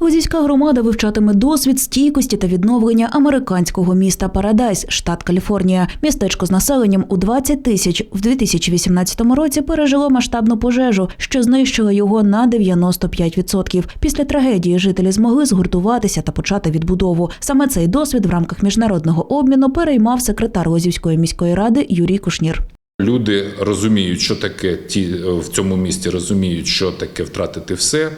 Лозівська громада вивчатиме досвід стійкості та відновлення американського міста Парадайз, штат Каліфорнія. Містечко з населенням у 20 тисяч в 2018 році пережило масштабну пожежу, що знищила його на 95%. Після трагедії жителі змогли згуртуватися та почати відбудову. Саме цей досвід в рамках міжнародного обміну переймав секретар Лозівської міської ради Юрій Кушнір. Люди розуміють, що таке ті в цьому місті розуміють, що таке втратити все,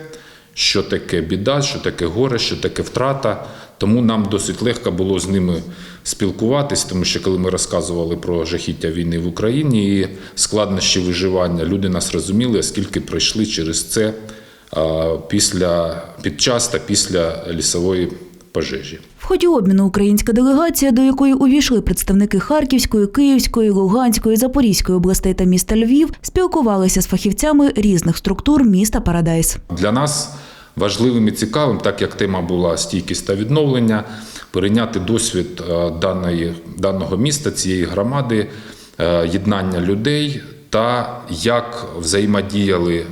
що таке біда, що таке горе, що таке втрата. Тому нам досить легко було з ними спілкуватись, тому що коли ми розказували про жахіття війни в Україні і складнощі виживання, люди нас розуміли, оскільки пройшли через це після під час та після лісової пожежі. В ході обміну українська делегація, до якої увійшли представники Харківської, Київської, Луганської, Запорізької областей та міста Львів, спілкувалися з фахівцями різних структур міста Парадайз. Для нас важливим і цікавим, так як тема була стійкість та відновлення, перейняти досвід е, даної, даного міста, цієї громади, е, єднання людей та як взаємодіяли е,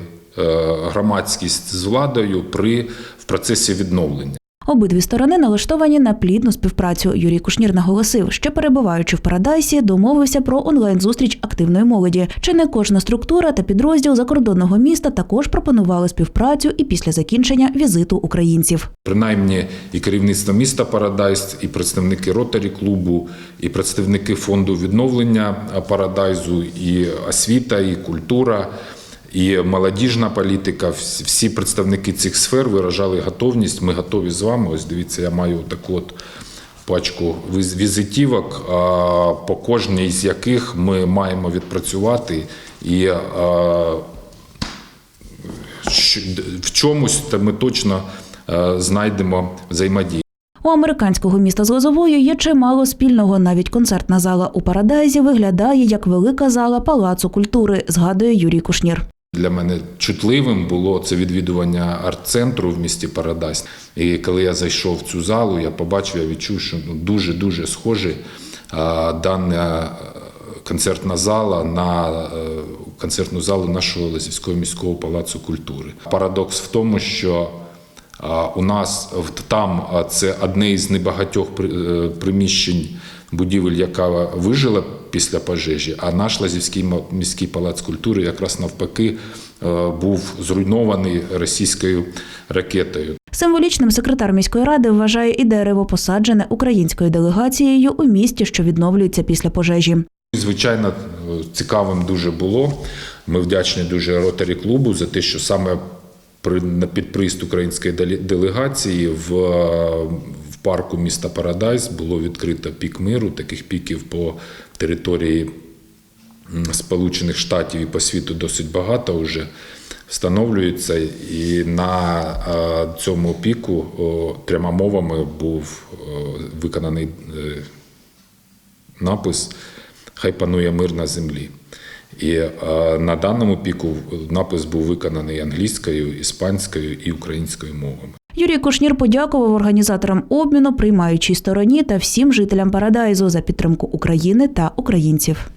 громадськість з владою при в процесі відновлення. Обидві сторони налаштовані на плідну співпрацю. Юрій Кушнір наголосив, що перебуваючи в Парадайсі, домовився про онлайн-зустріч активної молоді. Чи не кожна структура та підрозділ закордонного міста також пропонували співпрацю і після закінчення візиту українців. Принаймні і керівництво міста Парадайз, і представники ротарі клубу, і представники фонду відновлення Парадайзу, і освіта, і культура, і молодіжна політика. Всі представники цих сфер виражали готовність. Ми готові з вами. Ось дивіться, я маю таку от пачку віз- візитівок, по кожній з яких ми маємо відпрацювати і. в чомусь ми точно знайдемо взаємодію. У американського міста з Лозовою є чимало спільного. Навіть концертна зала у Парадайзі виглядає як велика зала палацу культури, згадує Юрій Кушнір. Для мене чутливим було це відвідування арт-центру в місті Парадайз. І коли я зайшов в цю залу, я побачив, я відчув, що ну, дуже дуже схожі а, дана е, концертна зала на е, концертну залу нашого Лазівського міського палацу культури. Парадокс в тому, що у нас там це одне із небагатьох е, приміщень будівель, яка вижила після пожежі, а наш Лазівський міський палац культури якраз навпаки е, був зруйнований російською ракетою. Символічним секретар міської ради вважає і дерево, посаджене українською делегацією у місті, що відновлюється після пожежі. Звичайно, цікавим дуже було. Ми вдячні дуже ротарі клубу за те, що саме при на під приїзд української делегації в парку міста Парадайз було відкрито пік миру. Таких піків по території Сполучених Штатів і по світу досить багато вже встановлюється. І на цьому піку трьома мовами був виконаний е, напис Хай панує мир на землі. І на даному піку напис був виконаний англійською, іспанською і українською мовами. Юрій Кушнір подякував організаторам обміну, приймаючій стороні та всім жителям Парадайзу за підтримку України та українців.